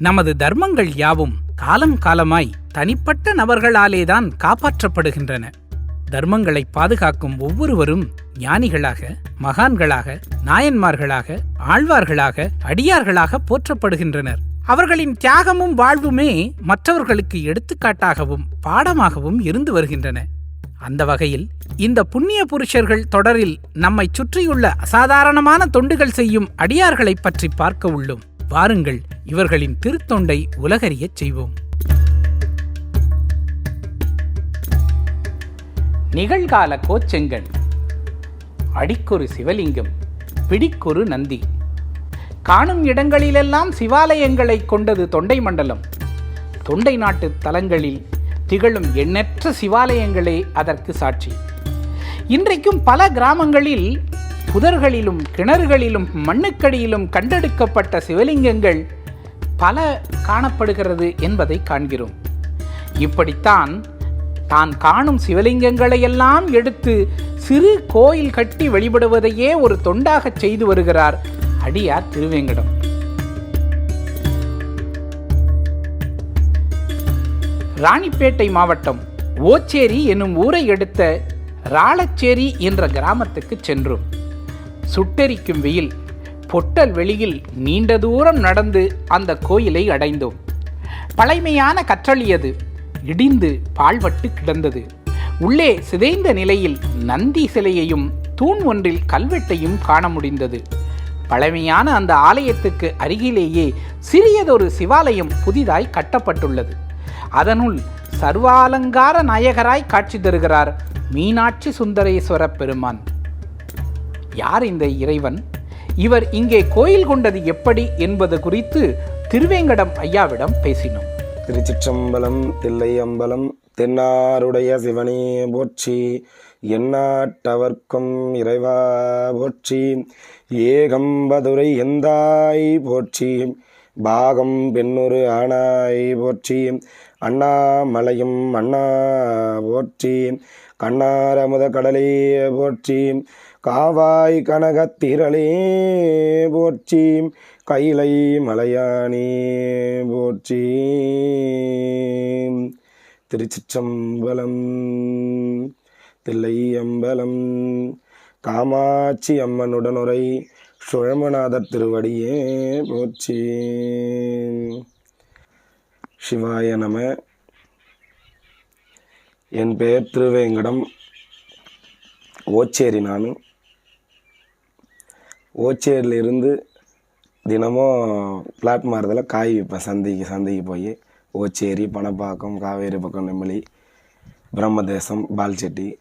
நமது தர்மங்கள் யாவும் காலம் காலமாய் தனிப்பட்ட நபர்களாலேதான் காப்பாற்றப்படுகின்றன. தர்மங்களை பாதுகாக்கும் ஒவ்வொருவரும் ஞானிகளாக மகான்களாக நாயன்மார்களாக ஆழ்வார்களாக அடியார்களாக போற்றப்படுகின்றனர். அவர்களின் தியாகமும் வாழ்வுமே மற்றவர்களுக்கு எடுத்துக்காட்டாகவும் பாடமாகவும் இருந்து வருகின்றன. அந்த வகையில் இந்த புண்ணிய புருஷர்கள் தொடரில் நம்மை சுற்றியுள்ள அசாதாரணமான தொண்டுகள் செய்யும் அடியார்களைப் பற்றி பார்க்க உள்ளோம். வாருங்கள் இவர்களின் திருத்தொண்டை உலகறியச் செய்வோம். நிகழ்கால கோச்செங்கன் அடிக்கொரு சிவலிங்கம் பிடிக்கொரு நந்தி. காணும் இடங்களிலெல்லாம் சிவாலயங்களை கொண்டது தொண்டை மண்டலம். தொண்டை நாட்டு தலங்களில் திகழும் எண்ணற்ற சிவாலயங்களே அதற்கு சாட்சி. இன்றைக்கும் பல கிராமங்களில் புதர்களிலும் கிணறுகளிலும் மண்ணுக்கடியிலும் கண்டெடுக்கப்பட்ட சிவலிங்கங்கள் பல காணப்படுகிறது என்பதை காண்கிறோம். இப்படித்தான் தான் காணும் சிவலிங்கங்களையெல்லாம் எடுத்து சிறு கோயில் கட்டி வழிபடுவதையே ஒரு தொண்டாகச் செய்து வருகிறார் அடியார் திருவேங்கடம். ராணிப்பேட்டை மாவட்டம் ஓச்சேரி என்னும் ஊரை எடுத்த ராளச்சேரி என்ற கிராமத்துக்கு சென்றோம். சுட்டெரிக்கும் வெயில் பொட்டல் வெளியில் நீண்ட தூரம் நடந்து அந்த கோயிலை அடைந்தோம். பழைமையான கற்றளியது இடிந்து பால்வட்டு கிடந்தது. உள்ளே சிதைந்த நிலையில் நந்தி சிலையையும் தூண் ஒன்றில் கல்வெட்டையும் காண முடிந்தது. பழமையான அந்த ஆலயத்துக்கு அருகிலேயே சிறியதொரு சிவாலயம் புதிதாய் கட்டப்பட்டுள்ளது. அதனுள் சர்வாலங்கார நாயகராய் காட்சி தருகிறார் மீனாட்சி சுந்தரேஸ்வர பெருமான். யார் இந்த இறைவன்? இவர் இங்கே கோயில் கொண்டது எப்படி என்பது குறித்து திருவேங்கடம் ஐயாவிடம் பேசினோம். திருச்சிற்றம்பலம் தில்லை அம்பலம் தென்னாருடைய சிவனே போற்றி என்னாட்டவர்க்கும் இறைவா போற்றி ஏகம்பதுரை எந்தாய் போற்றி பாகம் பெண்ணொரு ஆனாய் போற்றி அண்ணாமலையும் அண்ணா போற்றி கண்ணாரமுத கடலே போற்றி காவாய் கனகத்திரளே போற்றி கைலை மலையானே போற்றி திருச்சிற்றம்பலம் தில்லை அம்பலம் காமாட்சி அம்மனுடனுரை சுழமநாதர் திருவடியே போற்றி சிவாய நம. என் பெயர் திருவேங்கடம். ஓச்சேரி நான். ஓச்சேரியிலிருந்து தினமும் பிளாட் மாரத்தில் காய் விற்பேன் சந்தைக்கு சந்தைக்கு போய் ஓச்சேரி பணப்பாக்கம் காவேரி பக்கம் நெம்மலி பிரம்மதேசம் பால்செட்டி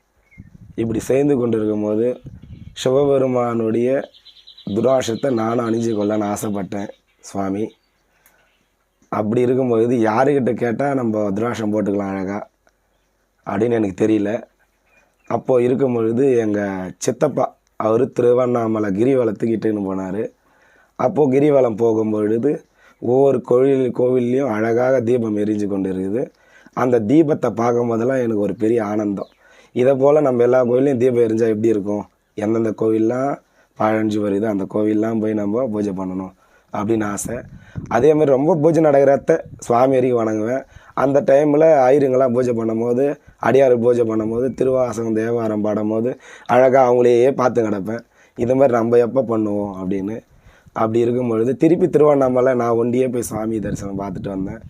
இப்படி சேர்ந்து கொண்டு இருக்கும்போது சிவபெருமானுடைய துராஷத்தை நானும் அணிஞ்சு கொள்ளன்னு ஆசைப்பட்டேன் சுவாமி. அப்படி இருக்கும்போது யாருக்கிட்ட கேட்டால் நம்ம துராஷம் போட்டுக்கலாம் அழகாக அப்படின்னு எனக்கு தெரியல. அப்போது இருக்கும் பொழுது எங்கள் சித்தப்பா அவர் திருவண்ணாமலை கிரிவலத்துக்கிட்டுன்னு போனார். அப்போது கிரிவலம் போகும்பொழுது ஒவ்வொரு கோவில் கோவில்லையும் அழகாக தீபம் எரிஞ்சு கொண்டு இருக்குது அந்த தீபத்தை பார்க்கும்போதெல்லாம் எனக்கு ஒரு பெரிய ஆனந்தம். இதை போல் நம்ம எல்லா கோவிலையும் தீபம் எரிஞ்சால் எப்படி இருக்கும்? எந்தெந்த கோவில்லாம் பழஞ்சு வருது அந்த கோவில்லாம் போய் நம்ம பூஜை பண்ணணும் அப்படின்னு ஆசை. அதே மாதிரி ரொம்ப பூஜை நடக்கிறத சுவாமி வரைக்கும் வணங்குவேன். அந்த டைமில் ஆயிருங்களாம் பூஜை பண்ணும்போது அடியார் பூஜை பண்ணும்போது திருவாசகம் தேவாரம் பாடும்போது அழகாக அவங்களையே பார்த்து கிடப்பேன். இது மாதிரி நம்ம எப்போ பண்ணுவோம் அப்படின்னு. அப்படி இருக்கும் பொழுது திருப்பி திருவண்ணாமலை நான் ஒண்டியே போய் சாமி தரிசனம் பார்த்துட்டு வந்தேன்.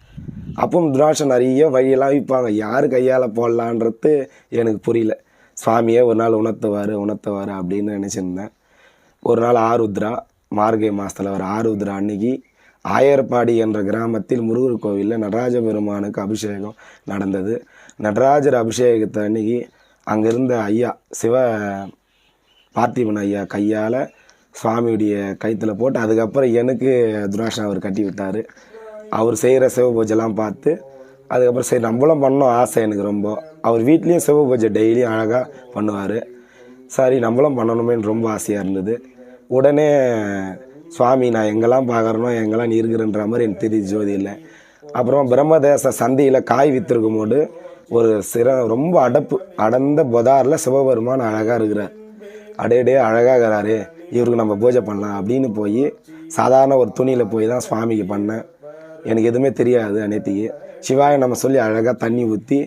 அப்பவும் துராட்சம் நிறைய வழியெல்லாம் விற்பாங்க. யார் கையால் போடலான்றது எனக்கு புரியல. சுவாமியே ஒரு நாள் உணர்த்துவார் உணர்த்துவார் அப்படின்னு நினச்சிருந்தேன். ஒரு நாள் ஆருத்ரா மார்கழி மாதத்தில் வர ஆருத்ரா அன்னைக்கு ஆயர்பாடி என்ற கிராமத்தில் முருகர் கோவிலில் நடராஜ பெருமானுக்கு அபிஷேகம் நடந்தது. நடராஜர் அபிஷேகத்தை அன்னைக்கு அங்கே இருந்த ஐயா சிவ பார்த்திபன் ஐயா கையால் சுவாமியுடைய கைத்தில் போட்டு அதுக்கப்புறம் எனக்கு துராஷன் அவர் கட்டி விட்டார். அவர் செய்கிற சிவ பூஜைலாம் பார்த்து அதுக்கப்புறம் சரி நம்மளும் பண்ணோம் ஆசை எனக்கு ரொம்ப. அவர் வீட்லேயும் சிவ பூஜை டெய்லியும் அழகாக பண்ணுவார். சரி நம்மளும் பண்ணணுமேன்னு ரொம்ப ஆசையாக இருந்தது. உடனே சுவாமி நான் எங்கெல்லாம் பார்க்குறனோ எங்கெல்லாம் நீ இருக்கிறன்ற மாதிரி எனக்கு தெரியுது ஜோதியில் அப்புறம் பிரம்மதேச சந்தையில் காய் விற்றுருக்கும் போது ஒரு சிற ரொம்ப அடப்பு அடர்ந்த பொதாரில் சிவபெருமான் அழகாக இருக்கிறார். அடேடே அழகாக இருக்கிறாரு இவருக்கு நம்ம பூஜை பண்ணலாம் அப்படின்னு போய் சாதாரண ஒரு துணியில் போய் தான் சுவாமிக்கு பண்ணேன். எனக்கு எதுவுமே தெரியாது அனைத்திக்கு. சிவாய நம்ம சொல்லி அழகாக தண்ணி ஊற்றி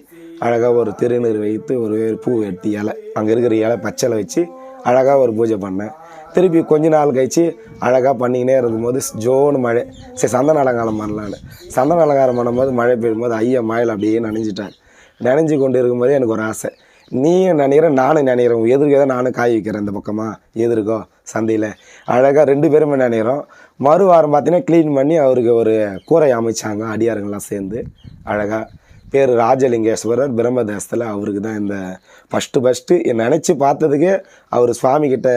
அழகாக ஒரு திருநீர் வைத்து ஒரு பூ வெட்டி இலை அங்கே இருக்கிற இலை பச்சலை வச்சு அழகாக ஒரு பூஜை பண்ணேன். திருப்பி கொஞ்ச நாள் கழிச்சு அழகாக பண்ணிக்கினே இருக்கும்போது ஜோனு மழை. சரி சந்தன அலங்காரம் பண்ணலான்னு. சந்தன அலங்காரம் பண்ணும்போது மழை பெய்யும்போது ஐயா மழையில் அப்படியே நனைஞ்சிட்டார். நனைஞ்சு கொண்டு இருக்கும்போது எனக்கு ஒரு ஆசை. நீயும் நினைக்கிறேன் நானும் நினைக்கிறேன் எதிர்க்க தான் நானும் காய் வைக்கிறேன் இந்த பக்கமாக எதிர்க்கோ? சந்தையில். அழகாக ரெண்டு பேருமே நினைக்கிறோம் மறு வாரம் பார்த்தீங்கன்னா க்ளீன் பண்ணி அவருக்கு ஒரு கூரை அமைச்சாங்க அடியாருங்கெல்லாம் சேர்ந்து. அழகாக பேர் ராஜலிங்கேஸ்வரர் பிரம்மதேசத்தில் அவருக்கு தான் இந்த ஃபஸ்ட்டு ஃபஸ்ட்டு நினச்சி பார்த்ததுக்கே அவர் சுவாமிக்கிட்ட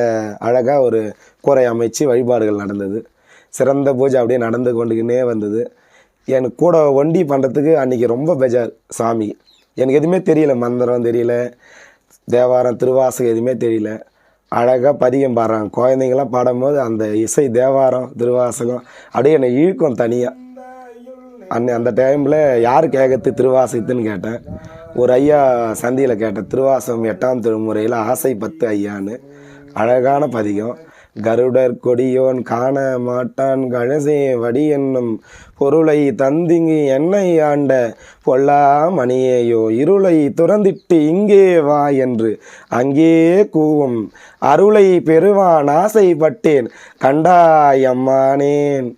அழகாக ஒரு கூரை அமைச்சு வழிபாடுகள் நடந்தது. சிறந்த பூஜை அப்படியே நடந்து கொண்டுக்கினே வந்தது. எனக்கு கூட ஒண்டி பண்ணுறதுக்கு அன்றைக்கி ரொம்ப பெஜார் சாமி எனக்கு எதுவுமே தெரியல மந்திரம் தெரியல தேவாரம் திருவாசகம் எதுவுமே தெரியல. அழகாக பதியம் பாடுறாங்க. குழந்தைங்களாம் பாடும்போது அந்த இசை தேவாரம் திருவாசகம் அப்படியே என்னை இழுக்கும் தனியாக அன்னை அந்த டைமில் யார் கேட்கறது திருவாசகத்துன்னு கேட்டேன். ஒரு ஐயா சந்தியில் கேட்டேன். திருவாசகம் எட்டாம் திருமுறையில் ஆசை பத்து ஐயான்னு. அழகான பதிகம். கருடர் கொடியோன் காண மாட்டான் கழசே வடி என்னும் பொருளை தந்திங்கி என்னை ஆண்ட பொல்லா மணியேயோ இருளை துறந்திட்டு இங்கே வா என்று அங்கே கூவும் அருளை பெறுவான் ஆசைப்பட்டேன். கண்டாயம்மானேன்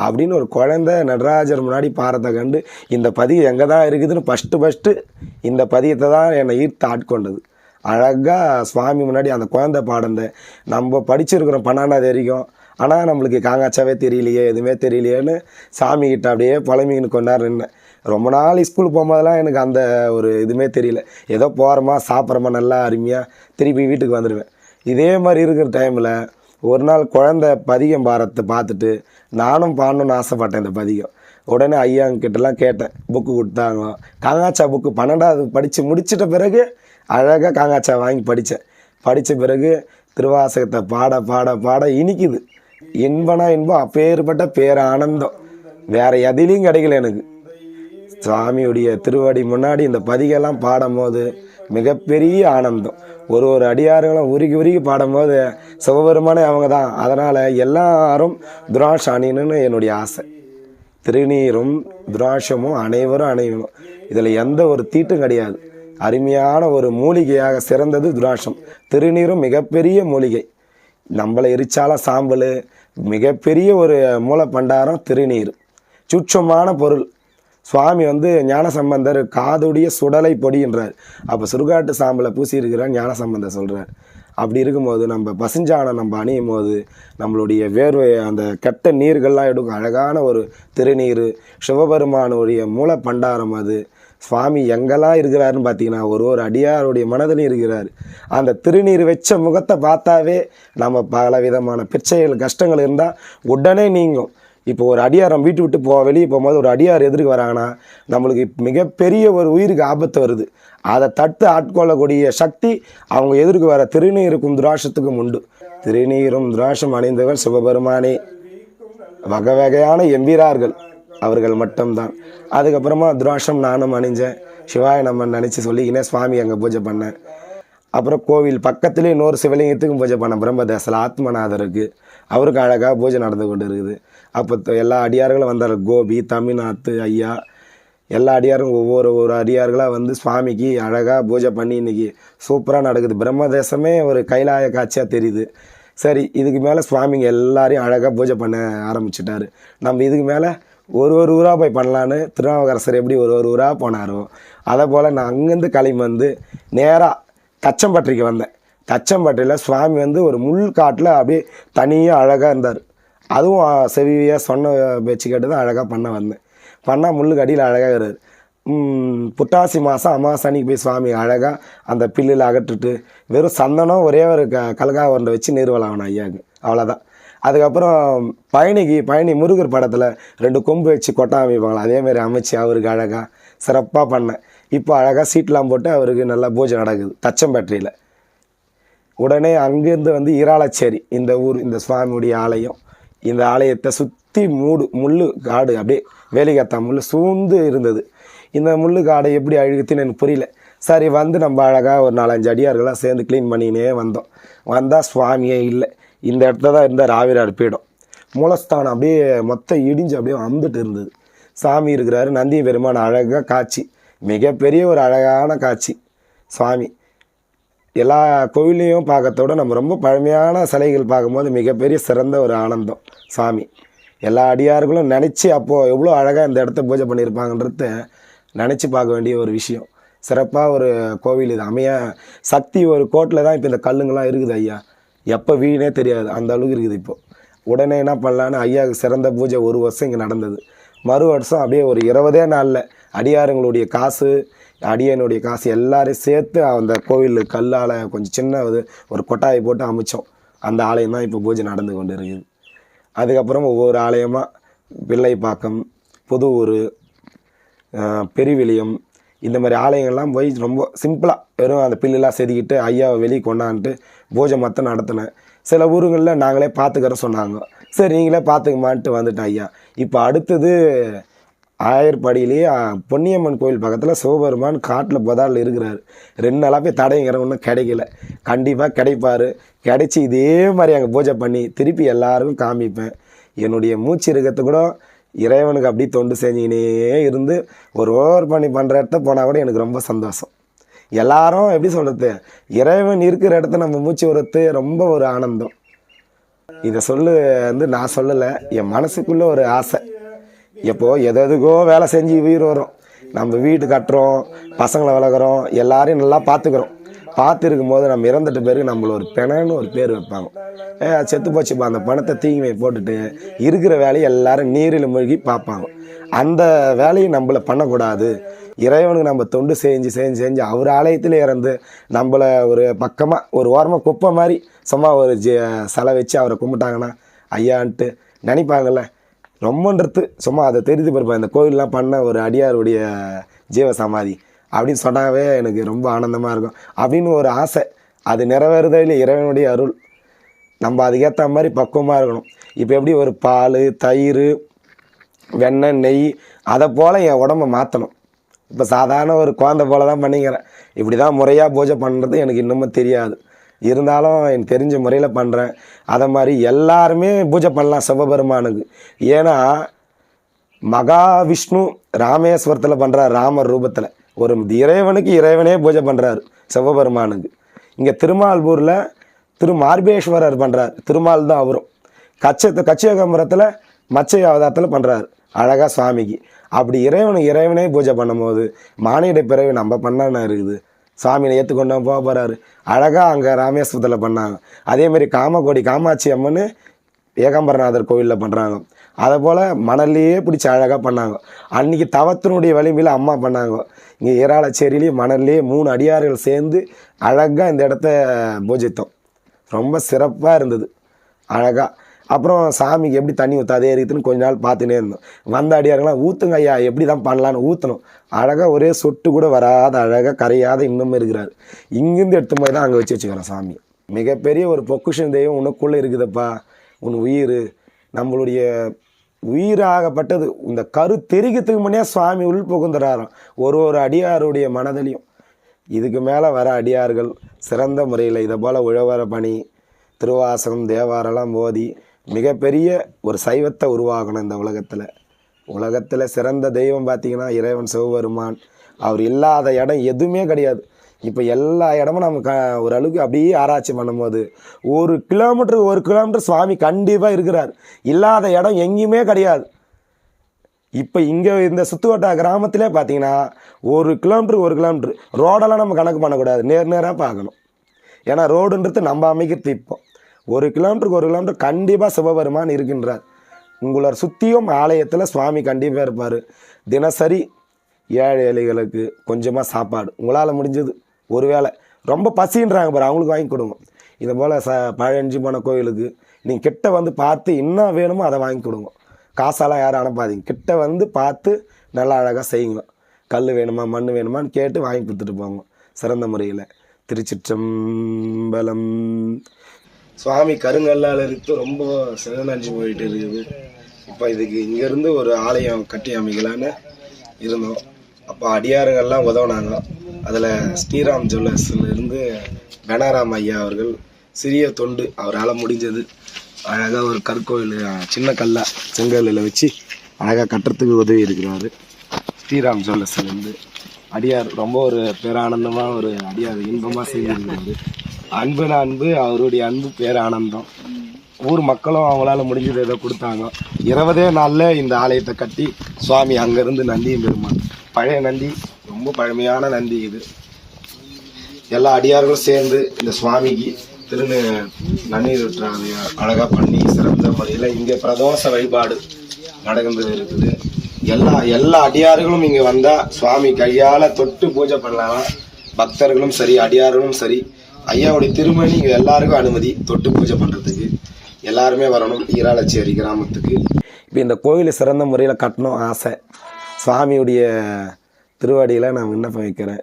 அப்படின்னு ஒரு குழந்தை நடராஜர் முன்னாடி பாரத்தை கண்டு இந்த பதிவு எங்கே தான் இருக்குதுன்னு ஃபஸ்ட்டு ஃபஸ்ட்டு இந்த பதியத்தை தான் என்னை ஈர்த்து ஆட்கொண்டது அழகாக சுவாமி முன்னாடி அந்த குழந்தை பாடந்த நம்ம படிச்சிருக்கிறோம் பன்னெண்டாவது வரைக்கும் ஆனால் நம்மளுக்கு காங்காச்சாவே தெரியலையே எதுவுமே தெரியலையேன்னு சாமி கிட்ட அப்படியே புலம்பிக்கின்னு கொண்டாரு நின்னேன் ரொம்ப நாள் ஸ்கூல் போகும்போதெல்லாம் எனக்கு அந்த ஒரு இதுவுமே தெரியல. ஏதோ போகிறோமா சாப்பிட்றோமா நல்லா அருமையாக திருப்பி வீட்டுக்கு வந்துடுவேன் இதே மாதிரி இருக்கிற டைமில் ஒரு நாள் குழந்தை பதிகம் பாரத்தை பார்த்துட்டு நானும் பாடணும்னு ஆசைப்பட்டேன் இந்த பதிகம். உடனே ஐயாங்கிட்டலாம் கேட்டேன். புக்கு கொடுத்தாங்க. காங்காச்சா புக்கு பன்னெண்டாவது படித்து முடிச்சிட்ட பிறகு அழகாக காங்காச்சா வாங்கி படித்தேன் படித்த பிறகு திருவாசகத்தை பாட பாட பாட இனிக்குது. இன்பனா இன்பம் அப்பேற்பட்ட பேர் ஆனந்தம். வேற எதிலையும் கிடைக்கல எனக்கு. சுவாமியுடைய திருவடி முன்னாடி இந்த பதிகெல்லாம் பாடும்போது மிகப்பெரிய ஆனந்தம். ஒரு ஒரு அடியாரங்களும் உருகி உருகி பாடும்போது சிவபெருமானே அவங்க தான் அதனால் எல்லாரும் துராஷ் அணியணும்னு என்னுடைய ஆசை. திருநீரும் துராட்சமும் அனைவரும் அணையணும். இதில் எந்த ஒரு தீட்டும் கிடையாது. அருமையான ஒரு மூலிகையாக சிறந்தது துராட்சம் திருநீரும் மிகப்பெரிய மூலிகை. நம்மளை எரிச்சால சாம்பல் மிகப்பெரிய ஒரு மூலப்பண்டாரம் திருநீர். சுட்சமான பொருள். சுவாமி வந்து ஞானசம்பந்தர் காதுடைய சுடலை பொடின்றார் அப்போ சுருகாட்டு சாம்பலை பூசி இருக்கிறார் ஞானசம்பந்தர் சொல்கிறார் அப்படி இருக்கும்போது நம்ம பசுஞ்சாணம் நம்ம அணியும் போது நம்மளுடைய வேர்வை அந்த கெட்ட நீர்கள்லாம் எடுக்கும். அழகான ஒரு திருநீர் சிவபெருமானுடைய மூல பண்டாரம் அது. சுவாமி எங்கெல்லாம் இருக்கிறாருன்னு பார்த்தீங்கன்னா ஒரு ஒரு அடியாருடைய மனதிலையும் இருக்கிறார். அந்த திருநீர் வச்ச முகத்தை பார்த்தாவே நம்ம பல விதமான பிரச்சனைகள் கஷ்டங்கள் இருந்தால் உடனே நீங்கும். இப்போ ஒரு அடியாரம் வீட்டு விட்டு போ வெளியே போகும்போது ஒரு அடியார் எதிர்க்கு வராங்கன்னா நம்மளுக்கு மிகப்பெரிய ஒரு உயிருக்கு ஆபத்து வருது. அதை தட்டு ஆட்கொள்ளக்கூடிய சக்தி அவங்க எதிர்க்கு வர திருநீருக்கும் துராசத்துக்கும் உண்டு. திருநீரும் துராஷம் அணிந்தவர் சிவபெருமானே. வகை வகையான எம்பிரார்கள் அவர்கள் மட்டும்தான். அதுக்கப்புறமா துராஷம் நானும் அணிஞ்சேன். சிவாய நம்ம நினச்சி சொல்லிக்கினேன் சுவாமி அங்கே பூஜை பண்ணேன். அப்புறம் கோவில் பக்கத்துலேயே இன்னொரு சிவலிங்கத்துக்கும் பூஜை பண்ண பிரம்மதேசில் ஆத்மநாதருக்கு அவருக்கு அழகாக பூஜை நடந்து கொண்டு இருக்குது அப்போ எல்லா அடியார்களும் வந்தார். கோபி தமிழ்நாத்து ஐயா எல்லா அடியாரும் ஒவ்வொரு ஒரு அடியார்களாக வந்து சுவாமிக்கு அழகாக பூஜை பண்ணி இன்னைக்கு சூப்பராக நடக்குது. பிரம்மதேசமே ஒரு கைலாய காட்சியாக தெரியுது. சரி இதுக்கு மேலே சுவாமிங்க எல்லாரையும் அழகாக பூஜை பண்ண ஆரம்பிச்சிட்டாரு. நம்ம இதுக்கு மேலே ஒரு ஒரு ஊராக போய் பண்ணலான்னு திருநாவுக்கரசர் எப்படி ஒரு ஒரு ஊராக போனாரோ அதை போல் நான் அங்கேருந்து கிளம்பி வந்து நேராக தச்சம்பட்டிக்கு வந்தேன். தச்சம்பட்டியில் சுவாமி வந்து ஒரு முள் காட்டில் அப்படியே தனியாக அழகாக இருந்தார். அதுவும் செவியாக சொன்ன பேச்சு கேட்டு தான் அழகாக பண்ண வந்தேன். பண்ணால் முள்ளுக்கு அடியில் அழகாக இருக்கார் புட்டாசி மாதம் அமாசானிக்கு போய் சுவாமி அழகாக அந்த பில்லில் அகற்றிட்டு வெறும் சந்தனம் ஒரே ஒரு க கலகா ஒன்றை வச்சு நிறுவலாகணும் ஐயாவுக்கு அவ்வளோதான் அதுக்கப்புறம் பழனிக்கு பழனி முருகர் படத்தில் ரெண்டு கொம்பு வச்சு கொட்டா அமைப்பாங்களா அதேமாரி அமைச்சு அவருக்கு அழகாக சிறப்பாக பண்ணேன். இப்போ அழகாக சீட்லாம் போட்டு அவருக்கு நல்லா பூஜை நடக்குது. தச்சம்பேட்டரியில் உடனே அங்கேருந்து வந்து இராளச்சேரி இந்த ஊர் இந்த சுவாமியுடைய ஆலயம். இந்த ஆலயத்தை சுற்றி மூடு முள்ளு காடு அப்படியே வேலிகாத்தா முள் சூழ்ந்து இருந்தது. இந்த முள்ளு காடை எப்படி அழுகுத்துன்னு எனக்கு புரியல. சரி வந்து நம்ம அழகாக ஒரு நாலஞ்சு அடியார்களாக சேர்ந்து க்ளீன் பண்ணினே வந்தோம். வந்தால் சுவாமியே இல்லை. இந்த இடத்துல தான் இருந்தால் ராவிரார் பீடம். மூலஸ்தானம் அப்படியே மொத்தம் இடிஞ்சு அப்படியே வந்துட்டு இருந்தது. சாமி இருக்கிறாரு நந்தி பெருமான் அழகாக காட்சி. மிகப்பெரிய ஒரு அழகான காட்சி. சுவாமி எல்லா கோவிலையும் பார்க்கறதோட நம்ம ரொம்ப பழமையான சிலைகள் பார்க்கும்போது மிகப்பெரிய சிறந்த ஒரு ஆனந்தம். சாமி எல்லா அடியார்களும் நினச்சி அப்போது எவ்வளோ அழகாக இந்த இடத்த பூஜை பண்ணியிருப்பாங்கன்றத நினச்சி பார்க்க வேண்டிய ஒரு விஷயம். சிறப்பாக ஒரு கோவில் இது. அமைய சக்தி ஒரு கோட்டில் தான் இப்போ இந்த கல்லுங்கெல்லாம் இருக்குது ஐயா. எப்போ வீணே தெரியாது. அந்த அளவுக்கு இருக்குது இப்போது உடனே என்ன பண்ணலான்னு ஐயாவுக்கு சிறந்த பூஜை ஒரு வருஷம் இங்கே நடந்தது. மறு வருஷம் அப்படியே ஒரு இருபதே நாளில் அடியாருங்களுடைய காசு அடியனுடைய காசு எல்லாரையும் சேர்த்து அந்த கோவில் கல்லால் கொஞ்சம் சின்ன இது ஒரு கொட்டாயை போட்டு அமைச்சோம். அந்த ஆலயம் தான் இப்போ பூஜை நடந்து கொண்டு இருக்குது அதுக்கப்புறம் ஒவ்வொரு ஆலயமாக பிள்ளைப்பாக்கம் புது ஊர் பெருவிலியம் இந்த மாதிரி ஆலயங்கள்லாம் போய் ரொம்ப சிம்பிளாக வெறும் அந்த பில்லுலாம் செதுக்கிட்டு ஐயாவை வெளியே கொண்டாந்துட்டு பூஜை மொத்தம் நடத்தினேன் சில ஊருங்களில் நாங்களே பார்த்துக்கிற சொன்னாங்க. சரி நீங்களே பார்த்துக்கமான்ட்டு வந்துட்டேன் ஐயா. இப்போ அடுத்தது ஆயர்பாடியிலேயே பொன்னியம்மன் கோயில் பக்கத்தில் சிவபெருமான் காட்டில் புதாரில் இருக்கிறார். ரெண்டு நாளாக போய் தடைங்கிற ஒன்றும் கிடைக்கல. கண்டிப்பாக கிடைப்பார். கிடைச்சி இதே மாதிரி அங்கே பூஜை பண்ணி திருப்பி எல்லாருக்கும் காமிப்பேன். என்னுடைய மூச்சு இருக்கிறது கூட இறைவனுக்கு அப்படி தொண்டு செஞ்சுக்கினே இருந்து ஒரு ஓவர் பண்ணி பண்ணுற இடத்த போனால் கூட எனக்கு ரொம்ப சந்தோஷம். எல்லாரும் எப்படி சொல்கிறது இறைவன் இருக்கிற இடத்த நம்ம மூச்சு விடுறது ரொம்ப ஒரு ஆனந்தம். இதை சொல்லு வந்து நான் சொல்லலை என் மனசுக்குள்ளே ஒரு ஆசை. எப்போ எது எதுக்கோ வேலை செஞ்சு உயிர் வரும். நம்ம வீடு கட்டுறோம் பசங்களை வளர்க்குறோம் எல்லாரையும் நல்லா பார்த்துக்குறோம். பார்த்துருக்கும் போது நம்ம இறந்துட்ட பிறகு நம்மள ஒரு பெணன்னு ஒரு பேர் வைப்பாங்க. ஏ செத்து போச்சுப்பா அந்த பணத்தை தீங்குமை போட்டுட்டு இருக்கிற வேலையை எல்லாரும் நீரில் மூழ்கி பார்ப்பாங்க. அந்த வேலையை நம்மளை பண்ணக்கூடாது. இறைவனுக்கு நம்ம தொண்டு செஞ்சு செஞ்சு செஞ்சு அவர் ஆலயத்தில் இறந்து நம்மளை ஒரு பக்கமாக ஒரு ஓரமாக குப்பை மாதிரி சும்மா ஒரு ஜ சிலை வச்சு அவரை கும்பிட்டாங்கன்னா ஐயான்ட்டு நினைப்பாங்கல்ல ரொம்பன்றது சும்மா அதை தெரிஞ்சு பிறப்பா இந்த கோயிலெலாம் பண்ண ஒரு அடியாருடைய ஜீவ சமாதி அப்படின்னு சொன்னாவே எனக்கு ரொம்ப ஆனந்தமாக இருக்கும். அப்படின்னு ஒரு ஆசை. அது நிறைவேறுதல் இறைவனுடைய அருள். நம்ம அதுக்கேற்ற மாதிரி பக்குவமாக இருக்கணும். இப்போ எப்படி ஒரு பால் தயிர் வெண்ணெய் நெய் அதை போல் என் உடம்ப மாற்றணும் இப்போ சாதாரண ஒரு குழந்தை போல தான் பண்ணிக்கிறேன். இப்படி தான் முறையாக பூஜை பண்ணுறது எனக்கு இன்னமும் தெரியாது. இருந்தாலும் எனக்கு தெரிஞ்ச முறையில் பண்ணுறேன் அதை மாதிரி எல்லாருமே பூஜை பண்ணலாம் சிவபெருமானுக்கு. ஏன்னா மகாவிஷ்ணு ராமேஸ்வரத்தில் பண்ணுறார் ராமர் ரூபத்தில் ஒரு இறைவனுக்கு இறைவனே பூஜை பண்ணுறாரு சிவபெருமானுக்கு. இங்கே திருமால்பூரில் திரு மார்பேஸ்வரர் பண்ணுறார் திருமால் தான் அவரும். கச்சத்து கச்சியகம்பரத்தில் மச்சை அவதாரத்தில் பண்ணுறாரு அழகாக சுவாமிக்கு. அப்படி இறைவனுக்கு இறைவனே பூஜை பண்ணும்போது மானிட பிறவி நம்ம பண்ணான்னு இருக்குது. சாமியை ஏற்றுக்கொண்டா போக போகிறாரு அழகாக அங்கே ராமேஸ்வரத்தில் பண்ணாங்க. அதேமாரி காமக்கோடி காமாட்சி அம்மன் ஏகாம்பரநாதர் கோவிலில் பண்ணுறாங்க அதை போல் மணல்லையே பிடிச்சி அழகாக பண்ணாங்க. அன்றைக்கி தவத்தினுடைய வலிமையில் அம்மா பண்ணாங்க. இங்கே ஏராளச்சேரியிலேயே மணல்லையே மூணு அடியார்கள் சேர்ந்து அழகாக இந்த இடத்த பூஜித்தோம். ரொம்ப சிறப்பாக இருந்தது. அழகாக அப்புறம் சாமிக்கு எப்படி தண்ணி ஊற்றாதே இருக்குதுன்னு கொஞ்ச நாள் பார்த்துனே இருந்தோம். வந்த அடியார்கள்லாம் ஊற்றுங்க ஐயா எப்படி தான் பண்ணலான்னு ஊற்றணும் அழகாக ஒரே சொட்டு கூட வராத அழகாக கரையாத இன்னமும் இருக்கிறார். இங்கேருந்து எடுத்து போய் தான் அங்கே வச்சு வச்சுக்கிறோம் சாமி. மிகப்பெரிய ஒரு பொக்குஷன் தெய்வம் உனக்குள்ளே இருக்குதப்பா. உன் உயிர் நம்மளுடைய உயிராகப்பட்டது இந்த கரு தெரிகிறதுக்கு முன்னே சுவாமி உள் புகுந்துறாராம். ஒரு ஒரு அடியாருடைய மனதிலையும். இதுக்கு மேலே வர அடியார்கள் சிறந்த முறையில் இதை போல் உழவர பணி திருவாசகம் தேவாரெல்லாம் ஓதி மிகப்பெரிய ஒரு சைவத்தை உருவாகணும் இந்த உலகத்தில். உலகத்தில் சிறந்த தெய்வம் பார்த்தீங்கன்னா இறைவன் சிவபெருமான். அவர் இல்லாத இடம் எதுவுமே கிடையாது. இப்போ எல்லா இடமும் நம்ம க ஓரளவுக்கு அப்படியே ஆராய்ச்சி பண்ணும்போது ஒரு கிலோமீட்டருக்கு ஒரு கிலோமீட்டர் சுவாமி கண்டிப்பாக இருக்கிறார். இல்லாத இடம் எங்கேயுமே கிடையாது. இப்போ இங்கே இந்த சுத்துவட்டா கிராமத்திலே பார்த்தீங்கன்னா ஒரு கிலோமீட்டருக்கு ஒரு கிலோமீட்டர் ரோடெல்லாம் நம்ம கணக்கு பண்ணக்கூடாது. நேர் நேராக பார்க்கணும். ஏன்னா ரோடுன்றது நம்ம அமைக்கிறது இப்போ ஒரு கிலோமீட்டருக்கு ஒரு கிலோமீட்டர் கண்டிப்பாக சிவபெருமான் இருக்கின்றார். உங்களை சுற்றியும் ஆலயத்தில் சுவாமி கண்டிப்பாக இருப்பார். தினசரி ஏழை ஏழைகளுக்கு கொஞ்சமாக சாப்பாடு. உங்களால் முடிஞ்சது. ஒரு வேளை ரொம்ப பசின்றாங்க பாரு அவங்களுக்கு வாங்கி கொடுங்க. இதை போல் ச பழஞ்சு போன கோயிலுக்கு நீங்கள் கிட்ட வந்து பார்த்து என்ன வேணுமோ அதை வாங்கி கொடுங்க. காசாலாம் யாரும் அனுப்பாதீங்க. கிட்ட வந்து பார்த்து நல்லா அழகாக செய்யுங்க. கல் வேணுமா மண் வேணுமான்னு கேட்டு வாங்கி கொடுத்துட்டு போங்க. சிறந்த முறையில். திருச்சிற்றம்பலம். சுவாமி கருங்கல்லால் இருந்து ரொம்ப சிதனஞ்சு போயிட்டு இருக்குது. இப்போ இதுக்கு இங்கேருந்து ஒரு ஆலயம் கட்டி அமைக்கலான்னு இருந்தோம். அப்போ அடியாருங்கள்லாம் உதவுனாங்க. அதில் ஸ்ரீராம் ஜுவல்லர்ஸ்லேருந்து இருந்து ஐயா அவர்கள் சிறிய தொண்டு அவரால் முடிஞ்சது. அழகாக ஒரு கற்கோயில் சின்ன கல்லா செங்கல்லில் வச்சு அழகாக கட்டுறதுக்கு உதவி இருக்கிறாரு. ஸ்ரீராம் ஜுவல்லர்ஸ்லேருந்து அடியார் ரொம்ப ஒரு பேரானந்தமாக ஒரு அடியார் இன்பமாக செய்திருக்கிறாரு. அன்புன அன்பு அவருடைய அன்பு பேர் ஆனந்தம். ஊர் மக்களும் அவங்களால முடிஞ்சது ஏதோ கொடுத்தாங்க. இருபதே நாளில் இந்த ஆலயத்தை கட்டி சுவாமி அங்கேருந்து நந்தியும் பெருமாள். பழைய நந்தி ரொம்ப பழமையான நந்தி இது. எல்லா அடியார்களும் சேர்ந்து இந்த சுவாமிக்கு திருநு நன்னீர் விட்டுறாங்க அழகாக பண்ணி சிறந்த முறையில் இங்கே பிரதோஷ வழிபாடு நடந்து இருக்குது. எல்லா எல்லா அடியார்களும் இங்கே வந்தால் சுவாமி கையால் தொட்டு பூஜை பண்ணலாம். பக்தர்களும் சரி அடியார்களும் சரி ஐயாவுடைய திருமணி இங்கே எல்லாருக்கும் அனுமதி தொட்டு பூஜை பண்ணுறதுக்கு எல்லாருமே வரணும் ஈராளச்சேரி கிராமத்துக்கு. இப்போ இந்த கோவிலை சிறந்த முறையில் கட்டணும் ஆசை. சுவாமியுடைய திருவாடியில் நான் விண்ணப்பம் வைக்கிறேன்.